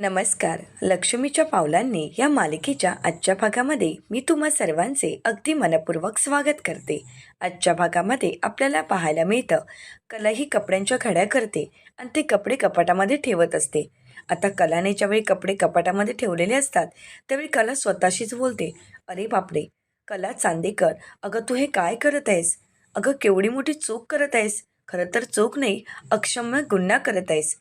नमस्कार. लक्ष्मीच्या पावलांनी या मालिकेच्या आजच्या भागामध्ये मी तुम्हा सर्वांचे अगदी मनपूर्वक स्वागत करते. आजच्या भागामध्ये आपल्याला पाहायला मिळतं कला ही कपड्यांच्या खड्या करते आणि ते कपडे कपाटामध्ये ठेवत असते. आता कलाने ज्यावेळी कपडे कपाटामध्ये ठेवलेले असतात त्यावेळी कला स्वतःशीच बोलते. अरे बापरे! कला चांदेकर अगं तू हे काय करत आहेस? अगं केवढी मोठी चूक करत आहेस? खरं तर चूक नाही अक्षम्य गुन्हा करत आहेस.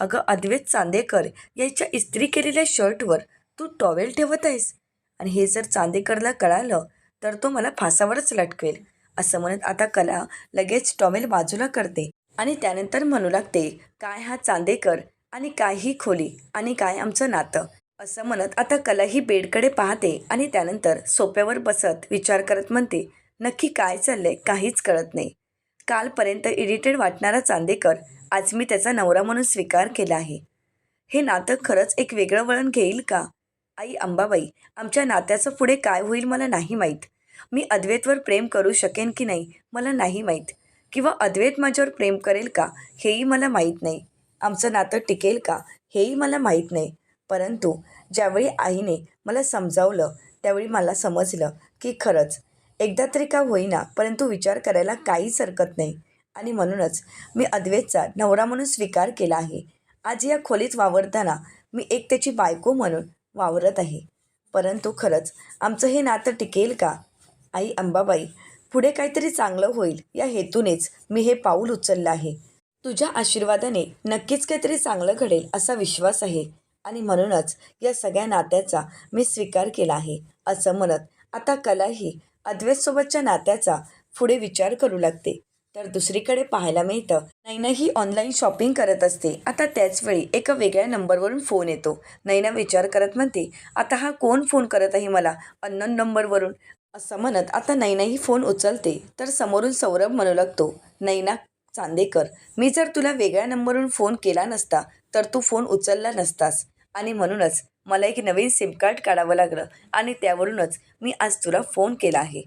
अगं अद्वैत चांदेकर याच्या इस्त्री केलेल्या शर्टवर तू टॉवेल ठेवत आहेस. आणि हे जर चांदेकरला कळालं तर तो मला फासावरच लटकेल असं म्हणत आता कला लगेच टॉवेल बाजूला करते. आणि त्यानंतर म्हणू लागते काय हा चांदेकर? आणि काय ही खोली? आणि काय आमचं नातं? असं म्हणत आता कला ही बेडकडे पाहते आणि त्यानंतर सोप्यावर बसत विचार करत म्हणते नक्की काय चाललंय? काहीच कळत नाही. कालपर्यंत इरिटेड वाटणारा चांदेकर आज मी त्याचा नवरा म्हणून स्वीकार केला आहे. हे नातं खरंच एक वेगळं वळण घेईल का? आई अंबाबाई आमच्या नात्याचं पुढे काय होईल मला नाही माहीत. मी अद्वैतवर प्रेम करू शकेन की नाही मला नाही माहीत. किंवा अद्वैत माझ्यावर प्रेम करेल का हेही मला माहीत नाही. आमचं नातं टिकेल का हेही मला माहीत नाही. परंतु ज्यावेळी आईने मला समजावलं त्यावेळी मला समजलं की खरंच एकदा तरी का होईना परंतु विचार करायला काहीच हरकत नाही. आणि म्हणूनच मी अद्वैतचा नवरा म्हणून स्वीकार केला आहे. आज या खोलीत वावरताना मी एक त्याची बायको म्हणून वावरत आहे. परंतु खरंच आमचं हे नातं टिकेल का? आई अंबाबाई पुढे काहीतरी चांगलं होईल या हेतूनेच मी हे पाऊल उचललं आहे. तुझ्या आशीर्वादाने नक्कीच काहीतरी चांगलं घडेल असा विश्वास आहे. आणि म्हणूनच या सगळ्या नात्याचा मी स्वीकार केला आहे. असं म्हणत आता कलाही अद्वैतसोबतच्या नात्याचा पुढे विचार करू लागते. तर दुसरीकडे पाहायला मिळतं नैना ही ऑनलाईन शॉपिंग करत असते. आता त्याचवेळी एका वेगळ्या नंबरवरून फोन येतो. नैना विचार करत म्हणते आता हा कोण फोन करत आहे मला? अननोन नंबरवरून. असं म्हणत आता नैना ही फोन उचलते. तर समोरून सौरभ म्हणू लागतो नैना चांदेकर मी जर तुला वेगळ्या नंबरवरून फोन केला नसता तर तू फोन उचलला नसतास. आणि म्हणूनच मला एक नवीन सिम कार्ड काढावं लागलं आणि त्यावरूनच मी आज तुला फोन केला आहे.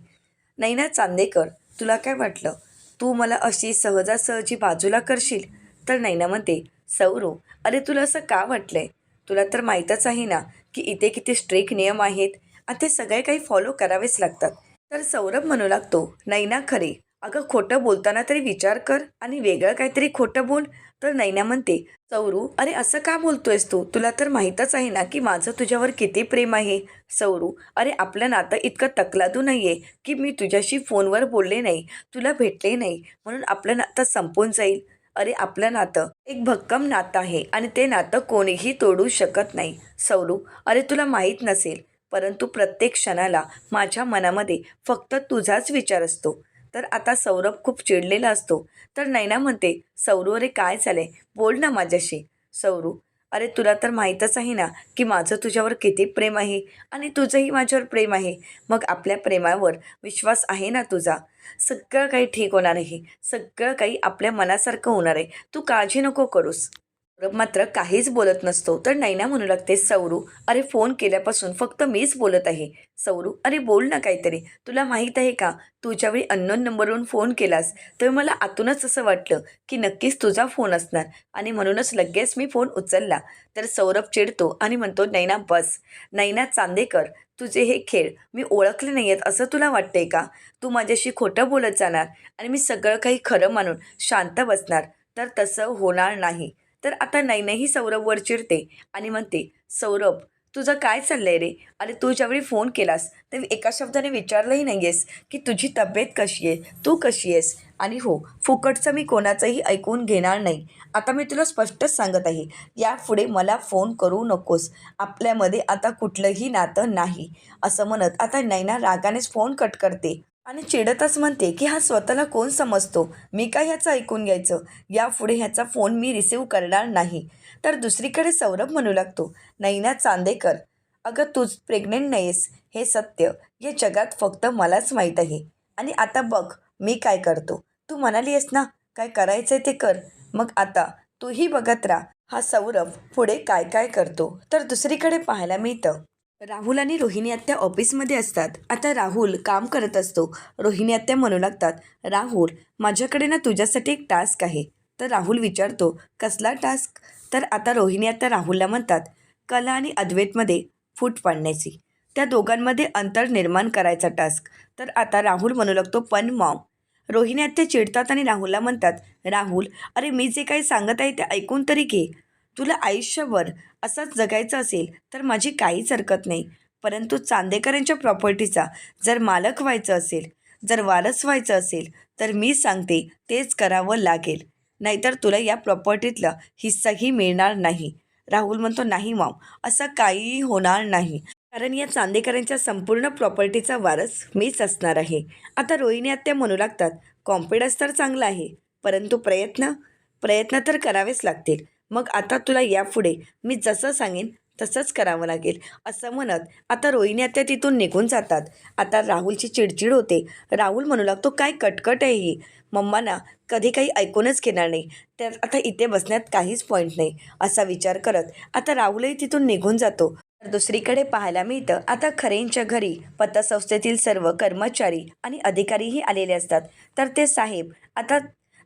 नैना चांदेकर तुला काय वाटलं? तू मला अशी सहजासहजी बाजूला करशील? तर नैना म्हणते सौरू अरे तुला असं का वाटलंय? तुला तर माहीतच आहे ना की इथे किती स्ट्रिक्ट नियम आहेत आणि ते सगळे काही फॉलो करावेच लागतात. तर सौरभ म्हणू लागतो नैना खरे अगं खोटं बोलताना तरी विचार कर आणि वेगळं काहीतरी खोटं बोल. तर नैना म्हणते सौरू अरे असं का बोलतोयस तू? तुला तर माहीतच आहे ना की माझं तुझ्यावर किती प्रेम आहे. सौरू अरे आपलं नातं इतकं तकलादू नाही आहे की मी तुझ्याशी फोनवर बोलले नाही तुला भेटले नाही म्हणून आपलं नातं संपून जाईल. अरे आपलं नातं एक भक्कम नातं आहे आणि ते नातं कोणीही तोडू शकत नाही. सौरू अरे तुला माहीत नसेल परंतु प्रत्येक क्षणाला माझ्या मनामध्ये फक्त तुझाच विचार असतो. तर आता सौरभ खूप चिडलेला असतो. तर नैना म्हणते सौरू अरे काय झालंय? बोल ना माझ्याशी. सौरू अरे तुला तर माहीतच आहे ना की माझं तुझ्यावर किती प्रेम आहे आणि तुझंही माझ्यावर प्रेम आहे. मग आपल्या प्रेमावर विश्वास आहे ना तुझा? सगळं काही ठीक होणार आहे. सगळं काही आपल्या मनासारखं होणार आहे. तू काळजी नको करूस. सौरभ मात्र काहीच बोलत नसतो. तर नैना म्हणू लागते सौरू अरे फोन केल्यापासून फक्त मीच बोलत आहे. सौरू अरे बोल ना काहीतरी. तुला माहीत आहे का? तुझ्यावेळी अननोन नंबरवरून फोन केलास. तेव्हा मला आतूनच असं वाटलं की नक्कीच तुझा फोन असणार. आणि म्हणूनच लगेच मी फोन उचलला. तर सौरभ चिडतो आणि म्हणतो नैना बस. नैना चांदेकर तुझे हे खेळ मी ओळखले नाही आहेत असं तुला वाटतंय का? तू माझ्याशी खोटं बोलत जाणार आणि मी सगळं काही खरं मानून शांत बसणार. तर तसं होणार नाही. तर आता नैनाही सौरभवर चिडते आणि म्हणते सौरभ तुझं काय चाललंय रे? अरे तू ज्यावेळी फोन केलास तर एका शब्दाने विचारलंही नाही आहेस की तुझी तब्येत कशी आहे? तू कशी आहेस? आणि हो फुकटचं मी कोणाचंही ऐकून घेणार नाही. आता मी तुला स्पष्टच सांगत आहे यापुढे मला फोन करू नकोस. आपल्यामध्ये आता कुठलंही नातं नाही असं म्हणत आता नैना रागानेच फोन कट करते. आणि चिडतच म्हणते की हा स्वतःला कोण समजतो? मी काय ह्याचं ऐकून घ्यायचं? यापुढे ह्याचा फोन मी रिसीव करणार नाही. तर दुसरीकडे सौरभ म्हणू लागतो नैना चांदेकर अगं तूच प्रेग्नेंट नाहीस हे सत्य हे जगात फक्त मलाच माहीत आहे. आणि आता बघ मी काय करतो? तू म्हणाली आहेस ना काय करायचं आहे ते कर. मग आता तूही बघत राहा हा सौरभ पुढे काय काय करतो? तर दुसरीकडे पाहायला मिळतं. राहुल आणि रोहिणी आत्या ऑफिसमध्ये असतात. आता राहुल काम करत असतो. रोहिणी आत्या म्हणू लागतात राहुल माझ्याकडे ना तुझ्यासाठी एक टास्क आहे. तर राहुल विचारतो कसला टास्क? तर आता रोहिणी आत्या राहुलला म्हणतात कला आणि अद्वैतमध्ये फूट पाडण्याची. त्या दोघांमध्ये अंतर निर्माण करायचा टास्क. तर आता राहुल म्हणू लागतो पण मॉम. रोहिणी आत्या चिडतात आणि राहुलला म्हणतात राहुल अरे मी जे काही सांगत आहे ते ऐकून तरी घे. तुला आयुष्यभर असंच जगायचं असेल तर माझी काहीच हरकत नाही. परंतु चांदेकरांच्या प्रॉपर्टीचा जर मालक व्हायचं असेल जर वारस व्हायचं असेल तर मी सांगते तेच करावं लागेल. नाहीतर तुला या प्रॉपर्टीतला हिस्साही मिळणार नाही. राहुल म्हणतो नाही मॉम असं काहीही होणार नाही. कारण या चांदेकरांच्या संपूर्ण प्रॉपर्टीचा वारस मीच असणार आहे. आता रोहिणी आत्या म्हणू लागतात कॉन्फिडन्स तर चांगला आहे परंतु प्रयत्न प्रयत्न तर करावेच लागतील. मग आता तुला यापुढे मी जसं सांगेन तसंच करावं लागेल. असं म्हणत आता रोहिणी आत्या तिथून निघून जातात. आता राहुलची चिडचिड होते. राहुल म्हणू लागतो काय कटकट आहे ही. मम्माना कधी काही ऐकूनच घेणार नाही. तर आता इथे बसण्यात काहीच पॉईंट नाही. असा विचार करत आता राहुलही तिथून निघून जातो. तर दुसरीकडे पाहायला मिळतं आता खरेंच्या घरी पतसंस्थेतील सर्व कर्मचारी आणि अधिकारीही आलेले असतात. तर ते साहेब आता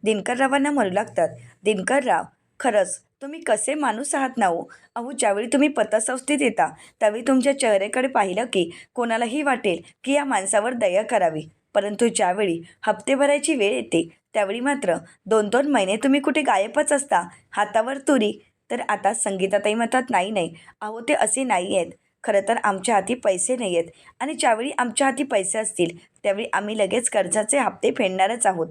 दिनकररावांना म्हणू लागतात दिनकरराव खरंच तुम्ही कसे माणूस आहात ना हो? अहो ज्यावेळी तुम्ही पतसंस्थेत येता त्यावेळी तुमच्या चेहऱ्याकडे पाहिलं की कोणालाही वाटेल की या माणसावर दया करावी. परंतु ज्यावेळी हप्ते भरायची वेळ येते त्यावेळी मात्र दोन दोन महिने तुम्ही कुठे गायबच असता हातावर तुरी. तर आता संगीताताई म्हणतात नाही नाही. अहो ते असे नाही आहेत. खरं तर आमच्या हाती पैसे नाही आहेत. आणि ज्यावेळी आमच्या हाती पैसे असतील त्यावेळी आम्ही लगेच कर्जाचे हप्ते फेडणारच आहोत.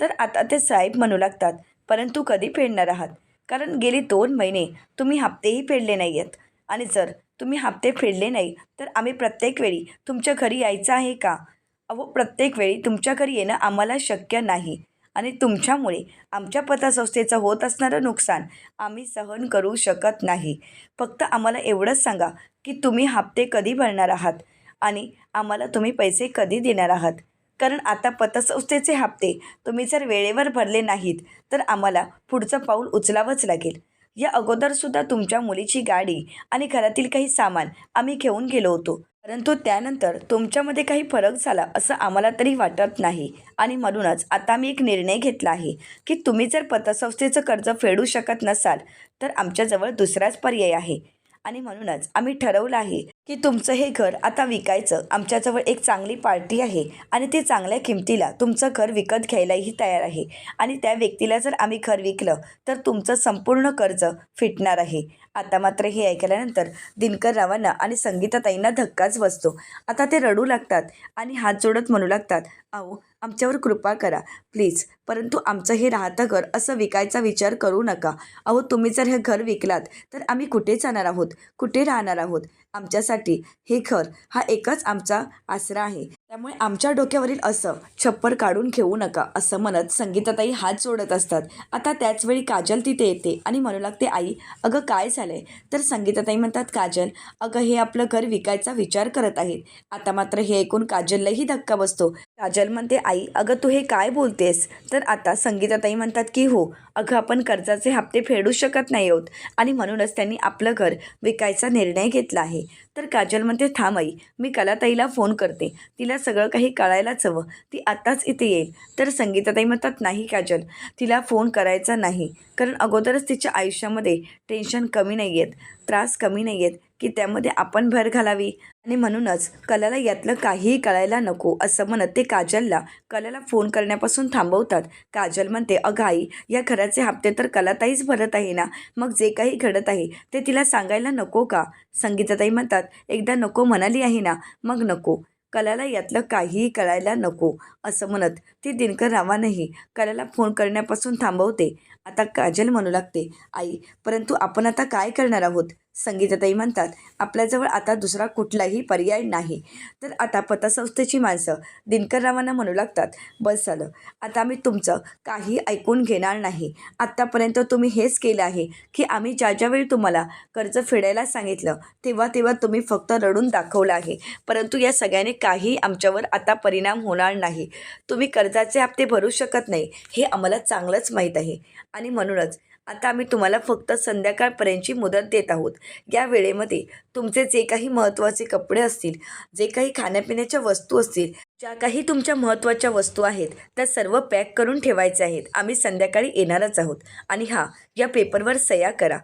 तर आता ते साहेब म्हणू लागतात परंतु कधी फेडणार आहात? कारण गेली दोन महिने तुम्ही हप्तेही फेडले नाही आहेत आणि जर तुम्ही हप्ते फेडले नाही तर आम्ही प्रत्येक वेळी तुमच्या घरी यायचं आहे का? अहो प्रत्येक वेळी तुमच्या घरी येणं आम्हाला शक्य नाही. आणि तुमच्यामुळे आमच्या पतसंस्थेचं होत असणारं नुकसान आम्ही सहन करू शकत नाही. फक्त आम्हाला एवढंच सांगा की तुम्ही हप्ते कधी भरणार आहात? आणि आम्हाला तुम्ही पैसे कधी देणार आहात? कारण आता पतसंस्थेचे हप्ते तुम्ही जर वेळेवर भरले नाहीत तर आम्हाला पुढचं पाऊल उचलावंच लागेल. या अगोदरसुद्धा तुमच्या मुलीची गाडी आणि घरातील काही सामान आम्ही घेऊन गेलो होतो. परंतु त्यानंतर तुमच्यामध्ये काही फरक झाला असं आम्हाला तरी वाटत नाही. आणि म्हणूनच आता मी एक निर्णय घेतला आहे की तुम्ही जर पतसंस्थेचं कर्ज फेडू शकत नसाल तर आमच्याजवळ दुसराच पर्याय आहे. आणि म्हणूनच आम्ही ठरवलं आहे की तुमचं हे घर आता विकायचं. आमच्याजवळ एक चांगली पार्टी आहे आणि ते चांगल्या किमतीला तुमचं घर विकत घ्यायलाही तयार आहे. आणि त्या व्यक्तीला जर आम्ही घर विकलं तर तुमचं संपूर्ण कर्ज फिटणार आहे. आता मात्र हे ऐकल्यानंतर दिनकर रावांना आणि संगीताताईंना धक्काच बसतो. आता ते रडू लागतात आणि हात जोडत म्हणू लागतात अहो आमच्यावर कृपा करा. प्लीज परंतु आमचं हे राहतं घर असं विकायचा विचार करू नका. अहो तुम्ही जर हे घर विकलात तर आम्ही कुठे जाणार आहोत? कुठे राहणार आहोत? आमच्यासाठी हे घर हा एकच आमचा आसरा आहे. त्यामुळे आमच्या डोक्यावरील असं छप्पर काढून घेऊ नका असं म्हणत संगीताताई हात जोडत असतात. आता त्याचवेळी काजल तिथे येते आणि म्हणू लागते आई अगं काय झालंय? तर संगीताताई म्हणतात काजल अगं हे आपलं घर विकायचा विचार करत आहेत. आता मात्र हे ऐकून काजललाही धक्का बसतो. काजल म्हणते आई अगं तू हे काय बोलतेस? तर आता संगीताताई म्हणतात की हो अगं आपण कर्जाचे हप्ते फेडू शकत नाही आहोत. आणि म्हणूनच त्यांनी आपलं घर विकायचा निर्णय घेतला आहे. तर काजल म्हणते थांब आई मी कलाताईला फोन करते. तिला सगळं काही कळायलाच हवं. ती आत्ताच इथे येईल. तर संगीताताई म्हणतात नाही काजल तिला फोन करायचा नाही. कारण अगोदरच तिच्या आयुष्यामध्ये टेन्शन कमी नाही आहेत त्रास कमी नाही आहेत की त्यामध्ये आपण भर घालावी. आणि म्हणूनच कलाला यातलं काहीही कळायला नको असं म्हणत ते काजलला कलाला फोन करण्यापासून थांबवतात. काजल म्हणते अगं आई या घराचे हप्ते तर कलाताईच भरत आहे ना? मग जे काही घडत आहे ते तिला सांगायला नको का? संगीताताई म्हणतात एकदा नको म्हणाली आहे ना मग नको. कलाला यातलं काहीही कळायला नको. असं म्हणत ती दिनकर रावानंही कलाला फोन करण्यापासून थांबवते. आता काजल म्हणू लागते आई परंतु आपण आता काय करणार आहोत? संगीताताई म्हणतात आपल्याजवळ आता दुसरा कुठलाही पर्याय नाही. तर आता पतसंस्थेची माणसं दिनकररावांना म्हणू लागतात बस झालं आता आम्ही तुमचं काही ऐकून घेणार नाही. आत्तापर्यंत तुम्ही हेच केलं आहे की आम्ही ज्या ज्यावेळी तुम्हाला कर्ज फेडायला सांगितलं तेव्हा तेव्हा तुम्ही फक्त रडून दाखवलं आहे. परंतु या सगळ्याने काही आमच्यावर आता परिणाम होणार नाही. तुम्ही कर्जाचे हप्ते भरू शकत नाही. हे आम्हाला चांगलंच माहीत आहे. आणि म्हणूनच आता आम्ही तुम्हाला फक्त संध्याकाळपर्यंतची मुदत देत आहोत. या वेळेमध्ये तुमचे जे काही महत्त्वाचे कपडे असतील जे काही खाण्यापिण्याच्या वस्तू असतील ज्या काही तुमच्या महत्त्वाच्या वस्तू आहेत त्या सर्व पॅक करून ठेवायच्या आहेत. आम्ही संध्याकाळी येणारच आहोत. आणि हां या पेपरवर सह्या करा.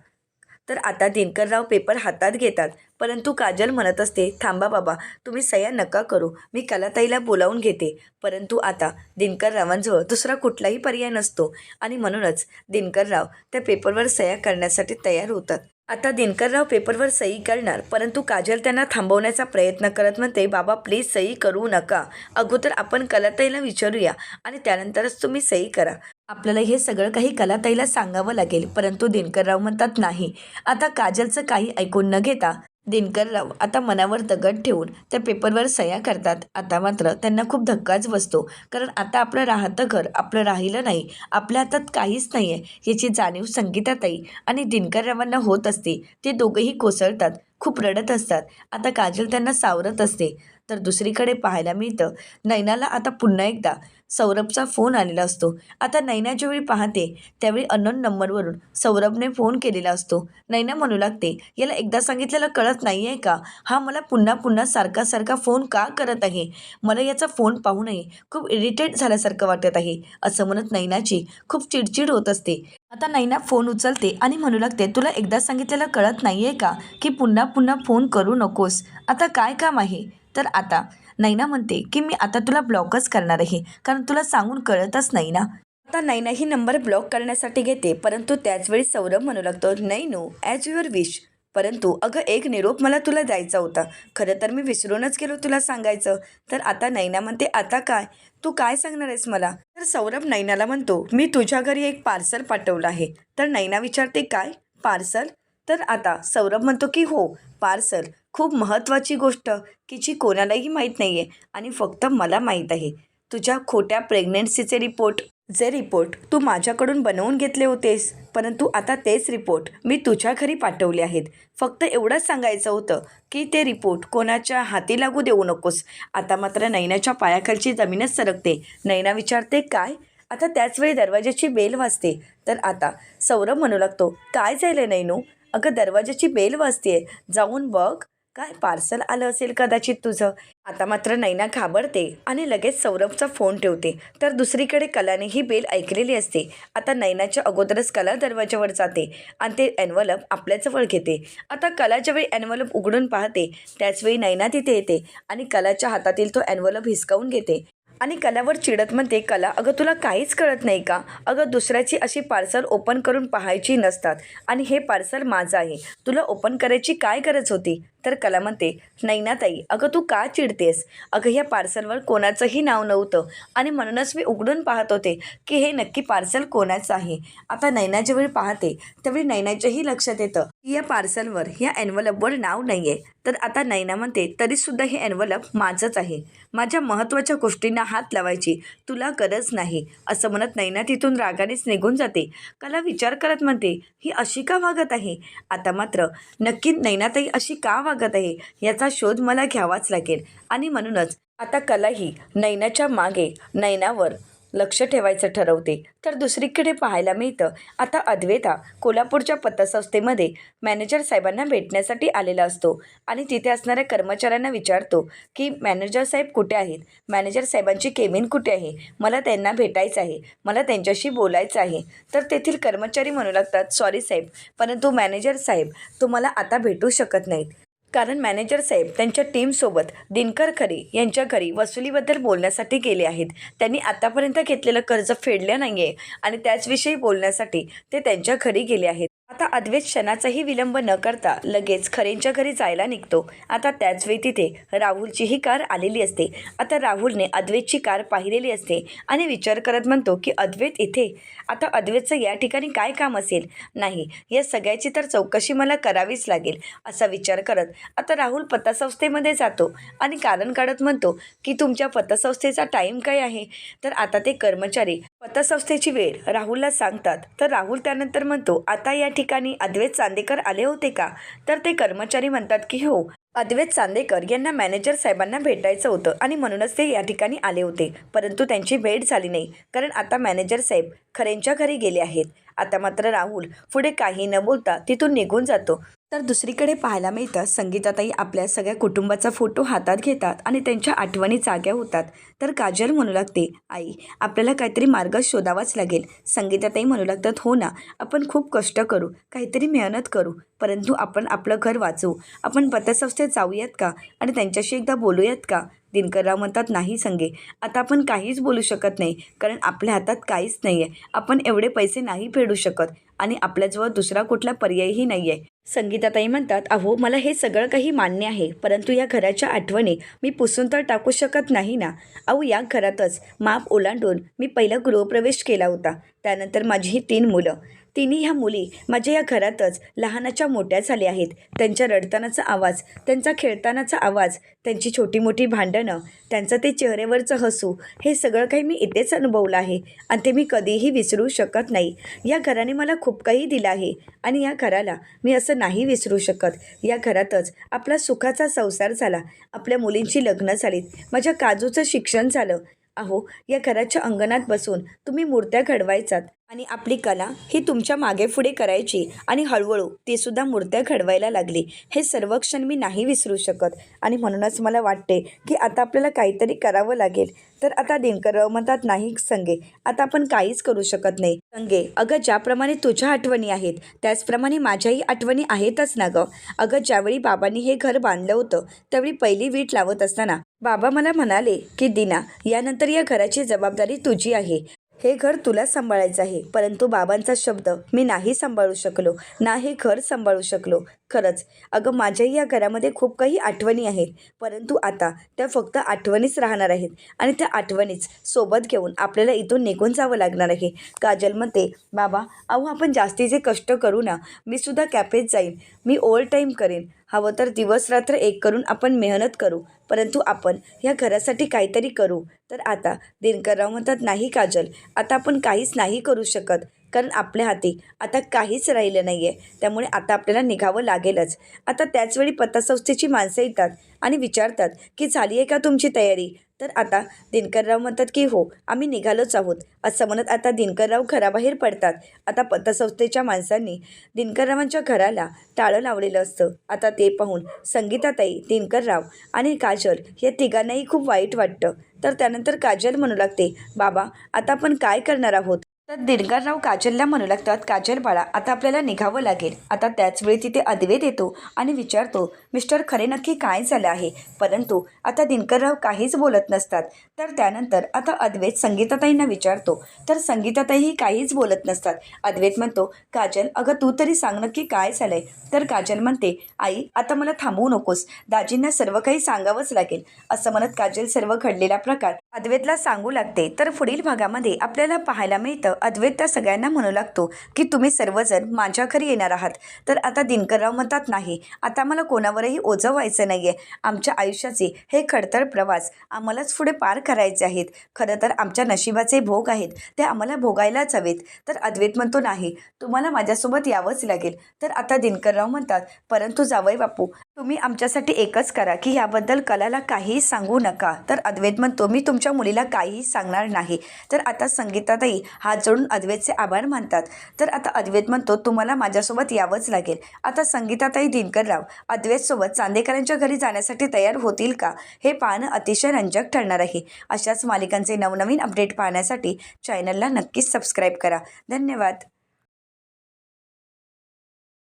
तर आता दिनकरराव पेपर हातात घेतात. परंतु काजल म्हणत असते थांबा बाबा तुम्ही सह्या नका करू मी कलाताईला बोलावून घेते. परंतु आता दिनकररावांजवळ दुसरा कुठलाही पर्याय नसतो. आणि म्हणूनच दिनकरराव त्या पेपरवर सह्या करण्यासाठी तयार होतात. आता दिनकरराव पेपरवर सही करणार परंतु काजल त्यांना थांबवण्याचा प्रयत्न करत म्हणते बाबा प्लीज सही करू नका. अगोदर आपण कलाताईला विचारूया आणि त्यानंतरच तुम्ही सही करा. आपल्याला हे सगळं काही कलाताईला सांगावं लागेल परंतु दिनकरराव म्हणतात नाही. आता काजलचं काही ऐकून न घेता दिनकरराव आता मनावर दगड ठेवून त्या पेपरवर सह्या करतात. आता मात्र त्यांना खूप धक्काच बसतो. कारण आता आपलं राहतं घर आपलं राहिलं नाही आपल्या हातात काहीच नाही आहे याची जाणीव संगीताताई आणि दिनकररावांना होत असते. ते दोघंही कोसळतात खूप रडत असतात. आता काजल त्यांना सावरत असते. तर दुसरीकडे पाहायला मिळतं. नैनाला आता पुन्हा एकदा सौरभचा फोन आलेला असतो. आता नैना ज्यावेळी पाहते त्यावेळी अननोन नंबरवरून सौरभने फोन केलेला असतो. नैना म्हणू लागते याला एकदा सांगितलेलं कळत नाही आहे का? हा मला पुन्हा पुन्हा सारखा सारखा फोन का करत आहे? मला याचा फोन पाहूनही खूप इरिटेट झाल्यासारखं वाटत आहे असं म्हणत नैनाची खूप चिडचिड होत असते. आता नैना फोन उचलते आणि म्हणू लागते तुला एकदा सांगितलेलं कळत नाही आहे का? की पुन्हा पुन्हा फोन करू नकोस. आता काय काम आहे? तर आता नैना म्हणते की मी आता तुला ब्लॉकच करणार आहे कारण तुला सांगून कळतच नाही ना. आता नैना ही नंबर ब्लॉक करण्यासाठी घेते परंतु त्याचवेळी सौरभ म्हणू लागतो नाही नो ॲज युअर विश परंतु अगं एक निरोप मला तुला द्यायचा होता. खरं तर मी विसरूनच गेलो तुला सांगायचं. तर आता नैना म्हणते आता काय? तू काय सांगणार आहेस मला? तर सौरभ नैनाला म्हणतो मी तुझ्या घरी एक पार्सल पाठवलं आहे. तर नैना विचारते काय? पार्सल? तर आता सौरभ म्हणतो की हो पार्सल खूप महत्त्वाची गोष्ट की जी कोणालाही माहीत नाही आहे आणि फक्त मला माहीत आहे. तुझ्या खोट्या प्रेग्नन्सीचे रिपोर्ट जे रिपोर्ट तू माझ्याकडून बनवून घेतले होतेस परंतु आता तेच रिपोर्ट मी तुझ्या घरी पाठवले आहेत. फक्त एवढंच सांगायचं होतं की ते रिपोर्ट कोणाच्या हाती लागू देऊ नकोस. आता मात्र नैनाच्या पायाखालची जमीनच सरकते. नैना विचारते काय? आता त्याचवेळी दरवाजाची बेल वाजते. तर आता सौरभ म्हणू लागतो काय झालं नैनू? अगं दरवाजाची बेल वाजते जाऊन बघ. काय पार्सल आलं असेल कदाचित तुझं? आता मात्र नैना घाबरते आणि लगेच सौरभचा फोन ठेवते. तर दुसरीकडे कलाने ही बेल ऐकलेली असते. आता नैनाच्या अगोदरच कला दरवाजावर जाते आणि ते ॲनवलप आपल्याजवळ घेते. आता कलाच्या वेळी ॲनवलप उघडून पाहते त्याचवेळी नैना तिथे येते आणि कलाच्या हातातील तो ॲनवलप हिसकावून घेते. आणि कलावर चिडत म्हणते कला अगं तुला काहीच कळत नाही का? अगं दुसऱ्याची अशी पार्सल ओपन करून पाहायची नसतात आणि हे पार्सल माझं आहे. तुला ओपन करायची काय गरज होती? तर कला म्हणते नैनाताई अगं तू का चिडतेस? अगं ह्या पार्सलवर कोणाचंही नाव नव्हतं आणि म्हणूनच मी उघडून पाहत होते की हे नक्की पार्सल कोणाचं आहे. आता नैना ज्यावेळी पाहते त्यावेळी नैनाच्याही लक्षात येतं की या पार्सलवर या एनवलपवर नाव नाही आहे तर आता नैना म्हणते तरीसुद्धा हे एनवलप माझंच आहे. माझ्या महत्त्वाच्या गोष्टींना हात लावायची तुला गरज नाही असं म्हणत नैना तिथून रागानेच निघून जाते. कला विचार करत म्हणते ही अशी का वागत आहे? आता मात्र नक्की नैनाताई अशी का वागत आहे याचा शोध मला घ्यावाच लागेल. आणि म्हणूनच आता कला ही नैनाच्या मागे नैनावर लक्ष ठेवायचं ठरवते. तर दुसरीकडे पाहायला मिळतं आता अद्वैता कोल्हापूरच्या पतसंस्थेमध्ये मॅनेजर साहेबांना भेटण्यासाठी आलेला असतो. आणि तिथे असणाऱ्या कर्मचाऱ्यांना विचारतो की मॅनेजर साहेब कुठे आहेत? मॅनेजर साहेबांची केबिन कुठे आहे? मला त्यांना भेटायचं आहे. मला त्यांच्याशी बोलायचं आहे. तर तेथील कर्मचारी म्हणू लागतात सॉरी साहेब परंतु मॅनेजर साहेब तुम्हाला आता भेटू शकत नाहीत. कारण मॅनेजर साहेब त्यांच्या टीमसोबत दिनकर खरे यांच्या घरी वसुलीबद्दल बोलण्यासाठी गेले आहेत. त्यांनी आतापर्यंत घेतलेलं कर्ज फेडलं नाही आहे आणि त्याचविषयी बोलण्यासाठी ते त्यांच्या घरी गेले आहेत. आता अद्वैत क्षणाचाही विलंब न करता लगेच खरेंच्या घरी जायला निघतो. आता त्याचवेळी तिथे राहुलचीही कार आलेली असते. आता राहुलने अद्वैतची कार पाहिलेली असते आणि विचार करत म्हणतो की अद्वैत इथे? आता अद्वैतचं या ठिकाणी काय काम असेल? नाही या सगळ्याची तर चौकशी मला करावीच लागेल असा विचार करत आता राहुल पतसंस्थेमध्ये जातो आणि कारण काढत म्हणतो की तुमच्या पतसंस्थेचा टाईम काय आहे? तर आता ते कर्मचारी पतसंस्थेची वेळ राहुलला सांगतात. तर राहुल त्यानंतर म्हणतो आता या ठिकाणी ठिकाणी अद्वैत चांदेकर आले होते का? तर ते कर्मचारी म्हणतात की हो. अद्वैत चांदेकर यांना मॅनेजर साहेबांना भेटायचं होतं आणि म्हणूनच ते या ठिकाणी आले होते. परंतु त्यांची भेट झाली नाही. कारण आता मॅनेजर साहेब खरेंच्या घरी गेले आहेत. आता मात्र राहुल पुढे काही न बोलता तिथून निघून जातो. तर दुसरीकडे पाहायला मिळतं संगीताताई आपल्या सगळ्या कुटुंबाचा फोटो हातात घेतात आणि त्यांच्या आठवणी जाग्या होतात. तर काजल म्हणू लागते आई आपल्याला काहीतरी मार्ग शोधावाच लागेल. संगीताताई म्हणू लागतात हो ना आपण खूप कष्ट करू काहीतरी मेहनत करू परंतु आपण आपलं घर वाचवू. आपण पतसंस्थेत जाऊयात का? आणि त्यांच्याशी एकदा बोलूयात का? दिनकरराव म्हणतात नाही संगे. आता आपण काहीच बोलू शकत नाही कारण आपल्या हातात काहीच नाही आहे आपण एवढे पैसे नाही फेडू शकत आणि आपल्याजवळ दुसरा कुठला पर्यायही नाही आहे संगीताताई म्हणतात अहो मला हे सगळं काही मान्य आहे परंतु या घराच्या आठवणी मी पुसून तर टाकू शकत नाही ना? अहो या घरातच माप ओलांडून मी पहिला गृहप्रवेश केला होता. त्यानंतर माझी ही तीन मुलं. तिन्ही ह्या मुली माझ्या या घरातच लहानाच्या मोठ्या झाल्या आहेत. त्यांच्या रडतानाचा आवाज त्यांचा खेळतानाचा आवाज त्यांची छोटी मोठी भांडणं त्यांचं ते चेहऱ्यावरचं हसू हे सगळं काही मी इथेच अनुभवलं आहे आणि ते मी कधीही विसरू शकत नाही. या घराने मला खूप काही दिलं आहे आणि या घराला मी असं नाही विसरू शकत. या घरातच आपला सुखाचा संसार झाला. आपल्या मुलींची लग्न झालीत. माझ्या काजूचं शिक्षण झालं. अहो या घराच्या अंगणात बसून तुम्ही मूर्त्या घडवायचात आणि आपली कला ही तुमच्या मागे पुढे करायची आणि हळूहळू ती सुद्धा मूर्त्या घडवायला लागली. हे सर्व क्षण मी नाही विसरू शकत. आणि म्हणूनच मला वाटते की आता आपल्याला काहीतरी करावं लागेल. तर आता दिनकरराव म्हणतात नाही संगे आता आपण काहीच करू शकत नाही. संगे अगं ज्याप्रमाणे तुझ्या आठवणी आहेत त्याचप्रमाणे माझ्याही आठवणी आहेतच ना गं. अगं ज्यावेळी बाबांनी हे घर बांधलं होतं त्यावेळी पहिली वीट लावत असताना बाबा मला म्हणाले की दिना यानंतर या घराची जबाबदारी तुझी आहे. हे घर तुला सांभाळायचं आहे. परंतु बाबांचा शब्द मी नाही सांभाळू शकलो. ना हे घर सांभाळू शकलो. खरंच. अगं माझ्याही या घरामध्ये खूप काही आठवणी आहेत. परंतु आता त्या फक्त आठवणीच राहणार आहेत. आणि त्या आठवणीच सोबत घेऊन आपल्याला इथून निघून जावं लागणार आहे. काजल म्हणते बाबा अहो आपण जास्तीचे कष्ट करू ना मी सुद्धा कॅफेत जाईन. मी ओव्हर टाईम करेन. हवं तर दिवस रात्र एक करून आपण मेहनत करू. परंतु आपण ह्या घरासाठी काहीतरी करू. तर आता दिनकरराव म्हणतात नाही काजल आता आपण काहीच नाही करू शकत कारण आपल्या हाती आता काहीच राहिलं नाही आहे त्यामुळे आता आपल्याला निघावं लागेलच. आता त्याचवेळी पतसंस्थेची माणसं येतात आणि विचारतात की झाली आहे का तुमची तयारी? तर आता दिनकरराव म्हणतात की हो आम्ही निघालोच आहोत. असं म्हणत आता दिनकरराव घराबाहेर पडतात. आता पतसंस्थेच्या माणसांनी दिनकररावांच्या घराला टाळं लावलेलं असतं. आता ते पाहून संगीताताई दिनकरराव आणि काजल या तिघांनाही खूप वाईट वाटतं. तर त्यानंतर काजल म्हणू लागते बाबा आता आपण काय करणार आहोत? तर दिनकरराव काजलला म्हणू लागतात काजल बाळा आता आपल्याला निघावं लागेल. आता त्याचवेळी तिथे अद्वैत येतो आणि विचारतो मिस्टर खरे नक्की काय झालं आहे? परंतु आता दिनकरराव काहीच बोलत नसतात. तर त्यानंतर आता अद्वैत संगीताताईंना विचारतो. तर संगीताताईही काहीच बोलत नसतात. अद्वैत म्हणतो काजल अगं तू तरी सांग नक्की काय झालंय. तर काजल म्हणते आई आता मला थांबवू नकोस. दाजींना सर्व काही सांगावंच लागेल. असं म्हणत काजल सर्व घडलेला प्रकार अद्वैतला सांगू लागते. तर पुढील भागामध्ये आपल्याला पाहायला मिळतं अद्वैत त्या सगळ्यांना म्हणू लागतो की तुम्ही सर्वजण माझ्या घरी येणार आहात. तर आता दिनकरराव म्हणतात नाही आता मला कोणावरही ओझं व्हायचं नाही आहे आमच्या आयुष्याचे हे खडतर प्रवास आम्हालाच पुढे पार करायचे आहेत. खरं तर आमच्या नशिबाचे भोग आहेत ते आम्हाला भोगायलाच हवेत. तर अद्वैत म्हणतो नाही तुम्हाला माझ्यासोबत यावंच लागेल. तर आता दिनकरराव म्हणतात परंतु जावई बापू तुम्ही आमच्यासाठी एकच करा की ह्याबद्दल कलाला काहीही सांगू नका. तर अद्वैत म्हणतो मी तुमच्या मुलीला काहीही सांगणार नाही. तर आता संगीताताई हात जोडून अद्वैतचे आभार मानतात. तर आता अद्वैत म्हणतो तुम्हाला माझ्यासोबत यावंच लागेल. आता संगीताताई दिनकरराव अद्वैतसोबत चांदेकरांच्या घरी जाण्यासाठी तयार होतील का? हे पाहणं अतिशय रंजक ठरणार आहे. अशाच मालिकांचे नवनवीन अपडेट पाहण्यासाठी चॅनलला नक्कीच सबस्क्राईब करा. धन्यवाद.